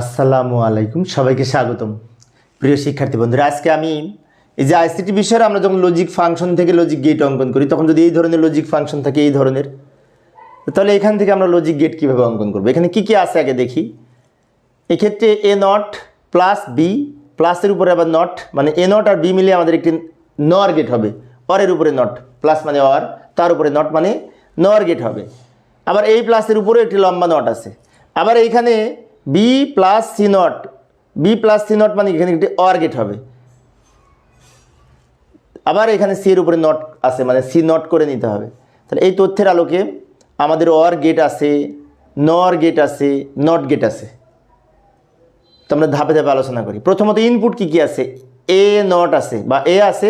আসসালামু আলাইকুম, সবাইকে স্বাগতম। প্রিয় শিক্ষার্থী বন্ধুরা, আজকে আমি এই যে আইসিটি বিষয়ে আমরা যখন লজিক ফাংশন থেকে লজিক গেট অঙ্কন করি, তখন যদি এই ধরনের লজিক ফাংশন থাকে, এই ধরনের, তাহলে এখান থেকে আমরা লজিক গেট কীভাবে অঙ্কন করব? এখানে কী কী আছে আগে দেখি। এক্ষেত্রে এ নট প্লাস বি প্লাসের উপরে আবার নট মানে এ নট আর বি মিলে আমাদের একটি নর গেট হবে। অরের উপরে নট প্লাস মানে অর তার উপরে নট মানে নর গেট হবে। আবার এই প্লাসের উপরে একটি লম্বা নট আছে। আবার এইখানে B plus C not B plus C not মানে এখানে একটি অর গেট হবে। আবার এখানে সি এর উপরে নট আছে মানে সি নট করে নিতে হবে। তাহলে এই তথ্যের আলোকে আমাদের অর গেট আছে নর গেট আছে নট গেট আছে। তো আমরা ধাপে ধাপে আলোচনা করি। প্রথমত ইনপুট কি কি আছে? এ নট আছে বা এ আছে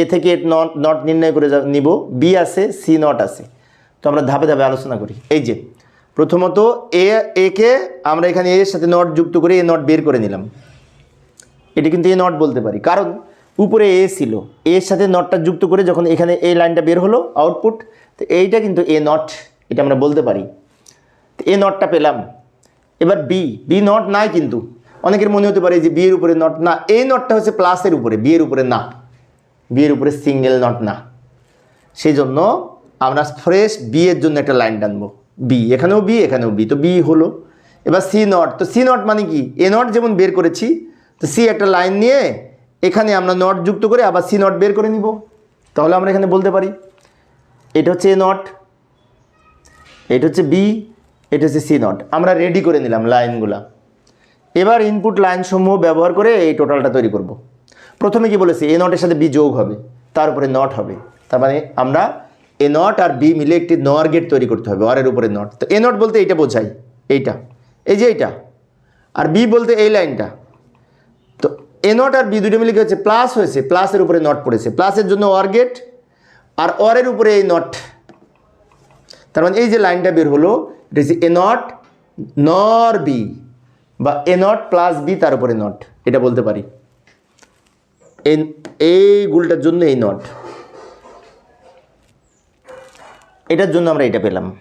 এ থেকে নট নট নির্ণয় করে নিব। বি আছে সি নট আছে। তো আমরা ধাপে ধাপে আলোচনা করি। এই যে প্রথমত এ একে আমরা এখানে এর সাথে নট যুক্ত করে এ নট বের করে নিলাম। এটি কিন্তু এ নট বলতে পারি। কারণ উপরে এ ছিল। এর সাথে নটটা যুক্ত করে যখন এখানে এই লাইনটা বের হলো আউটপুট তো এইটা কিন্তু এ নট এটা আমরা বলতে পারি। তো এ নটটা পেলাম। এবার বি বি নট নাই কিন্তু। অনেকের মনে হতে পারে যে বি এর উপরে নট না। এই নটটা হচ্ছে প্লাসের উপরে বিয়ের উপরে না। বিয়ের উপরে সিঙ্গেল নট না। সেই জন্য আমরা ফ্রেশ বিয়ের জন্য একটা লাইন টানবো। বি এখানেও বি এখানেও বি তো বি হলো। এবার সি নট তো সি নট মানে কি? এ নট যেমন বের করেছি, তো সি একটা লাইন নিয়ে এখানে আমরা নট যুক্ত করে আবার সি নট বের করে নিব। তাহলে আমরা এখানে বলতে পারি, এটা হচ্ছে এ নট এটা হচ্ছে বি এটা হচ্ছে সি নট আমরা রেডি করে নিলাম লাইনগুলা এবার ইনপুট লাইন সমূহ ব্যবহার করে এই টোটালটা তৈরি করব। প্রথমে কি বলেছি? এ নটের সাথে বি যোগ হবে, তার উপরে নট হবে। তার মানে আমরা এ নট আর বি মিলে একটি নর গেট তৈরি করতে হবে অরের উপরে নট তো এ নট বলতে এইটা বোঝাই এইটা। এই যে এইটা, আর বি বলতে এই লাইনটা। তো এ নট আর বি দুটো মিলে কি হচ্ছে প্লাস হয়েছে প্লাসের উপরে নট পড়েছে। প্লাসের জন্য অর গেট আর অরের উপরে এই নট তার মানে এই যে লাইনটা বের হলো, এটা এ নট নর বি বা এ নট প্লাস বি তার উপরে নট এটা বলতে পারি। এই গুলটার জন্য এই নট এটার জন্য আমরা এটা পেলাম।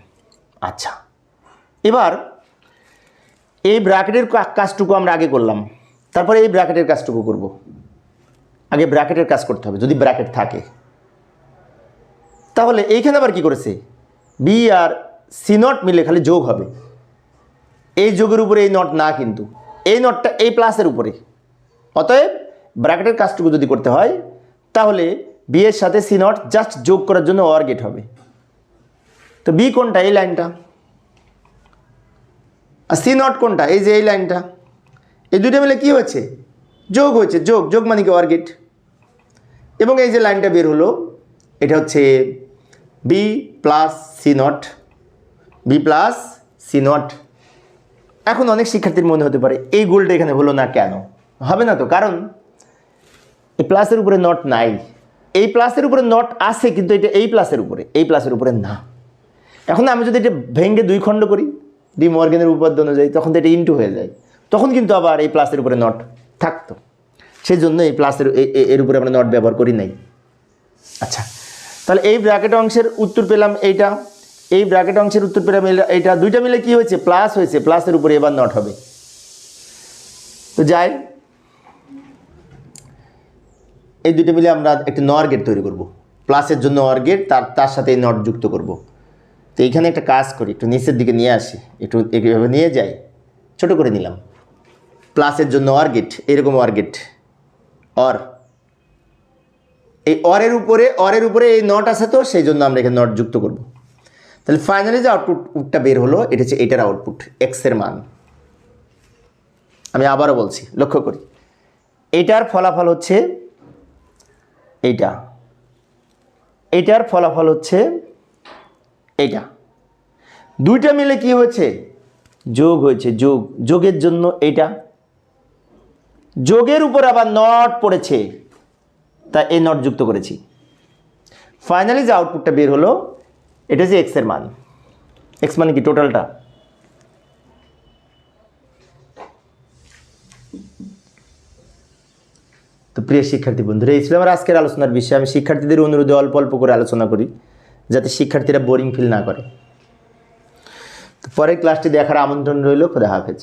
আচ্ছা। এবার এই ব্র্যাকেটের কাজটুকু আমরা আগে করলাম। তারপরে এই ব্র্যাকেটের কাজটুকু করব। আগে ব্র্যাকেটের কাজ করতে হবে, যদি ব্র্যাকেট থাকে। তাহলে এইখানে আবার কি করেছে? বি আর সি নট মিলে খালি যোগ হবে। এই যোগের উপরে এই নট না কিন্তু। এই নটটা এই প্লাসের উপরে। অতএব ব্র্যাকেটের কাজটুকু যদি করতে হয়, তাহলে বি এর সাথে সি নট জাস্ট যোগ করার জন্য অর গেট হবে। তো বি কোনটা? এই লাইনটা আর সি নট কোনটা? এই যে এই লাইনটা এই দুটো মিলে কি হয়েছে? যোগ হয়েছে, যোগ। যোগ মানে কি? অর গেট এবং এই যে লাইনটা বের হলো, এটা হচ্ছে B plus C not B plus C not এখন অনেক শিক্ষার্থীর মনে হতে পারে, এই গোলটা এখানে হলো না কেন? হবে না তো? কারণ এই প্লাসের উপরে নট নাই। এই প্লাসের উপরে নট আছে, কিন্তু এটা এই প্লাসের উপরে, এই প্লাসের উপরে না। এখন আমি যদি এটা ভেঙ্গে দুই খণ্ড করি, ডি মর্গেনের উপপাদ্য অনুযায়ী, তখন তো এটা ইন্টু হয়ে যায়। তখন কিন্তু আবার এই প্লাসের উপরে নট থাকতো। সেই জন্য এই প্লাসের এর উপরে আমরা নট ব্যবহার করি নাই। আচ্ছা তাহলে এই ব্র্যাকেট অংশের উত্তর পেলাম এইটা। এই ব্র্যাকেট অংশের উত্তর পেলাম এইটা দুইটা মিলে কি হয়েছে? প্লাস হয়েছে প্লাসের উপরে এবার নট হবে। তো যাই, এই দুইটা মিলে আমরা একটি নর গেট তৈরি করব। প্লাসের জন্য অর গেট তার তার সাথে এই নট যুক্ত করব। তো এইখানে একটা কাজ করি, একটু নিচের দিকে নিয়ে আসি, একটু এইভাবে নিয়ে যাই, ছোট করে নিলাম। প্লাসের জন্য অর গেট এরকম অর গেট অর এই অরের উপরে অরের উপরে এই নট আছে তো, সেই জন্য আমরা এখানে নট যুক্ত করব। তাহলে ফাইনালি যে আউটপুটটা বের হলো, এটা হচ্ছে এটার আউটপুট এক্সের মান। আমি আবারও বলছি, লক্ষ্য করি। এটার ফলাফল হচ্ছে এইটা। এটার ফলাফল হচ্ছে এইটা। দুইটা মিলে কি হয়েছে? যোগ হয়েছে, যোগ। যোগের জন্য এইটা। যোগের উপর আবার নট পড়েছে, তা এই নট যুক্ত করেছি। ফাইনালি যে আউটপুটটা বের হলো, এটা হচ্ছে এক্সের মান। এক্স মানে কি টোটালটা তো প্রিয় শিক্ষার্থী বন্ধুরা, এই ছিল আমার আজকের আলোচনার বিষয়ে। আমি শিক্ষার্থীদের অনুরোধে অল্প অল্প করে আলোচনা করি। যাতে শিক্ষার্থীরা বোরিং ফিল না করে। পরের ক্লাসটি দেখার আমন্ত্রণ রইল। খোদা হাফেজ।